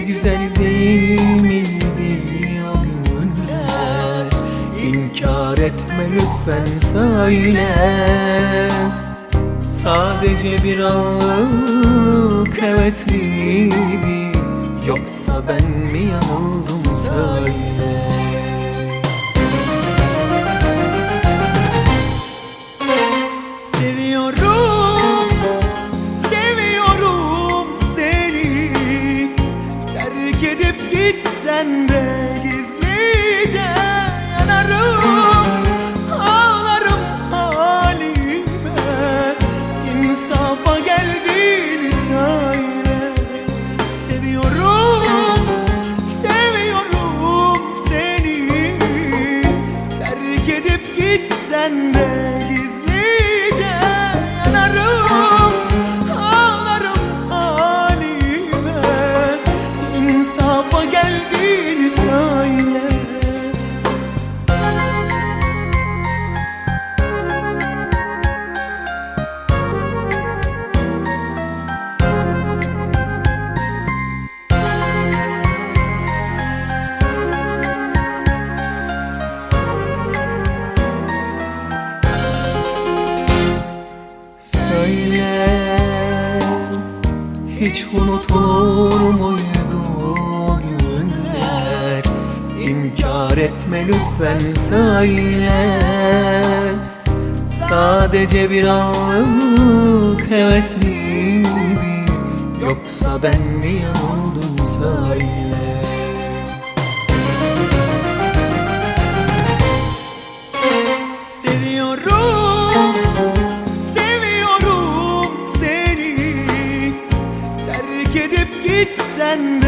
güzel değil miydi o günler? İnkar etme lütfen söyle. Sadece bir anlık heves miydi Yoksa ben mi yanıldım söyle Hiç unutulur muydu o günler? İnkar etme lütfen söyle. Sadece bir anlık heves miydi? Yoksa ben mi yanıldım söyle and